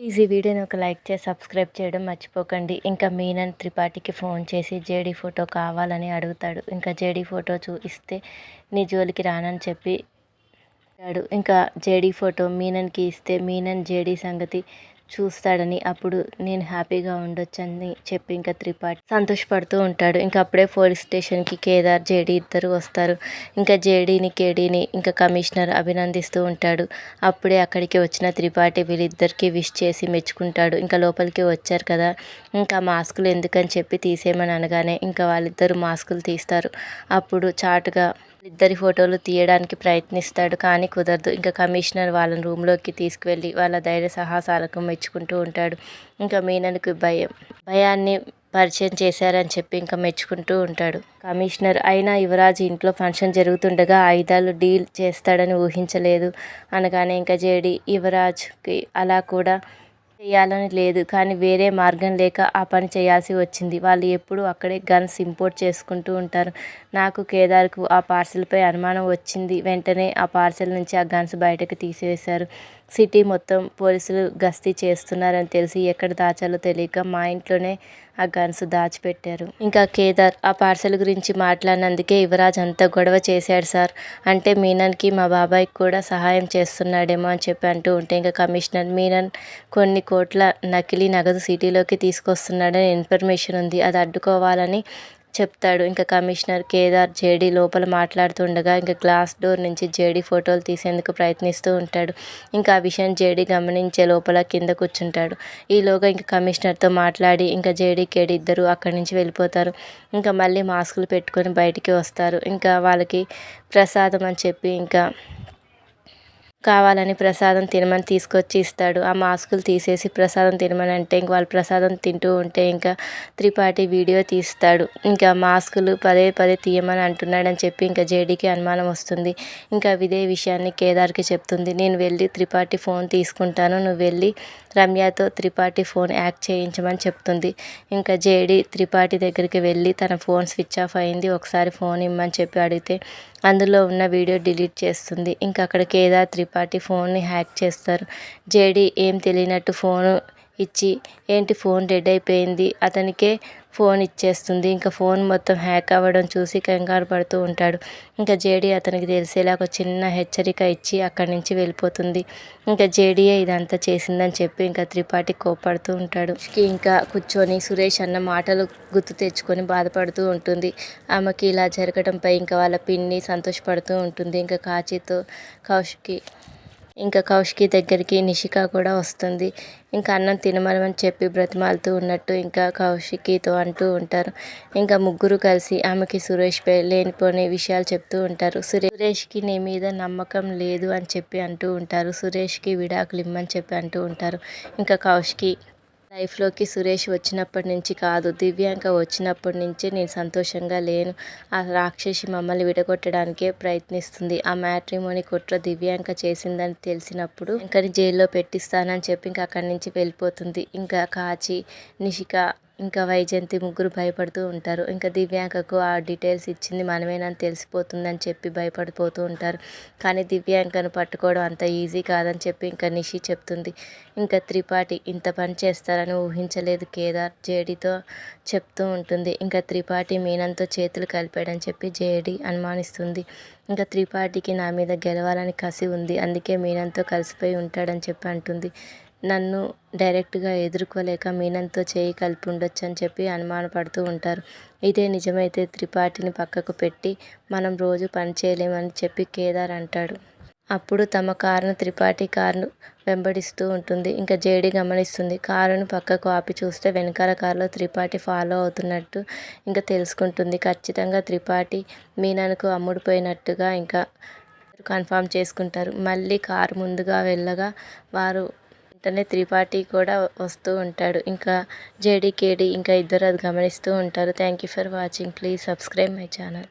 Easy వీడియోని ఒక like చేసి సబ్స్క్రైబ్ చేయడం మర్చిపోకండి. ఇంకా మీనన్ త్రిపాఠికి ఫోన్ చేసి జేడీ ఫోటో కావాలని అడుగుతాడు. ఇంకా జేడీ ఫోటో చూ ఇస్తే నీ జోలికి రానని చెప్పి ఇంకా జేడీ ఫోటో మీనన్కి ఇస్తే మీనన్ జేడీ సంగతి చూస్తాడని అప్పుడు నేను హ్యాపీగా ఉండొచ్చని చెప్పి ఇంకా త్రిపాఠి సంతోషపడుతూ ఉంటాడు. ఇంకా అప్పుడే పోలీస్ స్టేషన్కి కేదార్ జేడీ ఇద్దరు వస్తారు. ఇంకా జేడీని కేడీని ఇంకా కమిషనర్ అభినందిస్తూ ఉంటాడు. అప్పుడే అక్కడికి వచ్చిన త్రిపాఠి వీళ్ళిద్దరికి విష్ చేసి మెచ్చుకుంటాడు. ఇంకా లోపలికి వచ్చారు కదా. ఇంకా మాస్కులు ఎందుకని చెప్పి తీసేయమని అనగానే ఇంకా వాళ్ళిద్దరు మాస్కులు తీస్తారు. అప్పుడు చాటుగా ఇద్దరి ఫోటోలు తీయడానికి ప్రయత్నిస్తాడు కానీ కుదరదు. ఇంకా కమిషనర్ వాళ్ళని రూమ్లోకి తీసుకువెళ్ళి వాళ్ళ ధైర్య సాహసాలకు మెచ్చుకుంటూ ఉంటాడు. ఇంకా మీనన్కి భయం భయాన్ని పరిచయం చేశారని చెప్పి ఇంకా మెచ్చుకుంటూ ఉంటాడు. కమిషనర్ అయినా యువరాజ్ ఇంట్లో ఫంక్షన్ జరుగుతుండగా ఆయుధాలు డీల్ చేస్తాడని ఊహించలేదు. అనగానే ఇంకా జేడి యువరాజ్కి అలా కూడా చేయాలని లేదు కానీ వేరే మార్గం లేక ఆ పని చేయాల్సి వచ్చింది. వాళ్ళు ఎప్పుడూ అక్కడే గన్స్ ఇంపోర్ట్ చేసుకుంటూ ఉంటారు. నాకు కేదార్కు ఆ పార్సిల్పై అనుమానం వచ్చింది. వెంటనే ఆ పార్సిల్ నుంచి ఆ గన్స్ బయటకు తీసివేశారు సిటీ మొత్తం పోలీసులు గస్తీ చేస్తున్నారని తెలిసి ఎక్కడ దాచాలో తెలియక మా ఇంట్లోనే ఆ గన్స్ దాచిపెట్టారు. ఇంకా కేదార్ ఆ పార్సల్ గురించి మాట్లాడినందుకే యువరాజ్ అంత గొడవ చేశాడు సార్. అంటే మీనన్కి మా బాబాయ్కి కూడా సహాయం చేస్తున్నాడేమో అని చెప్పి అంటూ ఉంటే ఇంకా కమిషనర్ మీనన్ కొన్ని కోట్ల నకిలీ నగదు సిటీలోకి తీసుకొస్తున్నాడని ఇన్ఫర్మేషన్ ఉంది. అది అడ్డుకోవాలని చెప్తాడు. ఇంకా కమిషనర్ కేదార్ జేడీ లోపల మాట్లాడుతుండగా ఇంకా గ్లాస్ డోర్ నుంచి జేడీ ఫోటోలు తీసేందుకు ప్రయత్నిస్తూ ఉంటాడు. ఇంకా ఆ విషయం జేడీ గమనించే లోపల కింద కూర్చుంటాడు. ఈలోగా ఇంకా కమిషనర్తో మాట్లాడి ఇంకా జేడీ కేడీ ఇద్దరు అక్కడి నుంచి వెళ్ళిపోతారు. ఇంకా మళ్ళీ మాస్కులు పెట్టుకొని బయటికి వస్తారు. ఇంకా వాళ్ళకి ప్రసాదం అని చెప్పి ఇంకా కావాలని ప్రసాదం తినమని తీసుకొచ్చి ఇస్తాడు. ఆ మాస్కులు తీసేసి ప్రసాదం తినమని అంటే ఇంక వాళ్ళు ప్రసాదం తింటూ ఉంటే ఇంకా త్రిపాఠి వీడియో తీస్తాడు. ఇంకా మాస్కులు పదే పదే తీయమని అంటున్నాడని చెప్పి ఇంకా జేడీకి అనుమానం వస్తుంది. ఇంకా ఇదే విషయాన్ని కేదార్కి చెప్తుంది. నేను వెళ్ళి త్రిపాఠి ఫోన్ తీసుకుంటాను. నువ్వు వెళ్ళి రమ్యతో త్రిపాఠి ఫోన్ యాక్ట్ చేయించమని చెప్తుంది. ఇంకా జేడీ త్రిపాఠి దగ్గరికి వెళ్ళి తన ఫోన్ స్విచ్ ఆఫ్ అయింది. ఒకసారి ఫోన్ ఇమ్మని చెప్పి అడిగితే అందులో ఉన్న వీడియో డిలీట్ చేస్తుంది. ఇంకా అక్కడ కేదార్ త్రిపాఠి ఫోన్ని హ్యాక్ చేస్తారు. జేడీ ఏం తెలియనట్టు ఫోను ఇచ్చి ఏంటి ఫోన్ డెడ్ అయిపోయింది? అతనికే ఫోన్ ఇచ్చేస్తుంది. ఇంకా ఫోన్ మొత్తం హ్యాక్ అవ్వడం చూసి కంగారు పడుతూ ఉంటాడు. ఇంకా జేడీ అతనికి తెలిసేలా ఒక చిన్న హెచ్చరిక ఇచ్చి అక్కడి నుంచి వెళ్ళిపోతుంది. ఇంకా జేడీయే ఇదంతా చేసిందని చెప్పి ఇంకా త్రిపాఠి కోపడుతూ ఉంటాడు. ఇంకా కూర్చొని సురేష్ అన్న మాటలు గుర్తు తెచ్చుకొని బాధపడుతూ ఉంటుంది. ఆమెకి ఇలా జరగడంపై ఇంకా వాళ్ళ పిన్ని సంతోషపడుతూ ఉంటుంది. ఇంకా కాచితో కౌశికి ఇంకా కౌశికి దగ్గరికి నిషిక కూడా వస్తుంది. ఇంకా అన్నం తినమని చెప్పి బ్రతిమాలుతూ ఉన్నట్టు ఇంకా కౌశికితో అంటూ ఉంటారు. ఇంకా ముగ్గురు కలిసి ఆమెకి సురేష్పై లేనిపోని విషయాలు చెప్తూ ఉంటారు. సురేష్కి నీ మీద నమ్మకం లేదు అని చెప్పి అంటూ ఉంటారు. సురేష్కి విడాకులు ఇమ్మని చెప్పి అంటూ ఉంటారు. ఇంకా కౌశికి లైఫ్లోకి సురేష్ వచ్చినప్పటి నుంచి కాదు దివ్యాంక వచ్చినప్పటి నుంచే నేను సంతోషంగా లేను. ఆ రాక్షసి మమ్మల్ని విడగొట్టడానికే ప్రయత్నిస్తుంది. ఆ మ్యాట్రిమోని కుట్ర దివ్యాంక చేసిందని తెలిసినప్పుడు ఇంకా జైల్లో పెట్టిస్తానని చెప్పి ఇంకా అక్కడి నుంచి వెళ్ళిపోతుంది. ఇంకా కాచి నిషిక ఇంకా వైజయంతి ముగ్గురు భయపడుతూ ఉంటారు. ఇంకా దివ్యాంకకు ఆ డీటెయిల్స్ ఇచ్చింది మనమేనని తెలిసిపోతుందని చెప్పి భయపడిపోతూ ఉంటారు. కానీ దివ్యాంకను పట్టుకోవడం అంత ఈజీ కాదని చెప్పి ఇంకా నిషి చెప్తుంది. ఇంకా త్రిపాఠి ఇంత పని చేస్తారని ఊహించలేదు కేదార్ జేడీతో చెప్తూ ఉంటుంది. ఇంకా త్రిపాఠి మీనంతో చేతులు కలిపాడని చెప్పి జేడీ అనుమానిస్తుంది. ఇంకా త్రిపాఠికి నా మీద గెలవాలని కసి ఉంది. అందుకే మీనంతో కలిసిపోయి ఉంటాడని చెప్పి అంటుంది. నన్ను డైరెక్ట్గా ఎదుర్కోలేక మీనంతో చేయి కలిపి ఉండొచ్చు అని చెప్పి అనుమానపడుతూ ఉంటారు. ఇదే నిజమైతే త్రిపాఠిని పక్కకు పెట్టి మనం రోజు పని చేయలేమని చెప్పి కేదార్ అంటాడు. అప్పుడు తమ కారును త్రిపాఠి కారును వెంబడిస్తూ ఉంటుంది. ఇంకా జేడి గమనిస్తుంది. కారును పక్కకు ఆపి చూస్తే వెనకాల కారులో త్రిపాఠి ఫాలో అవుతున్నట్టు ఇంకా తెలుసుకుంటుంది. ఖచ్చితంగా త్రిపాఠి మీనన్కు అమ్ముడుపోయినట్టుగా ఇంకా కన్ఫామ్ చేసుకుంటారు. మళ్ళీ కారు ముందుగా వెళ్ళగా వారు వెంటనే త్రిపాఠి కూడా వస్తూ ఉంటాడు. ఇంకా జేడీకేడి ఇంకా ఇద్దరు అది గమనిస్తూ ఉంటారు. Thank you for watching please subscribe my channel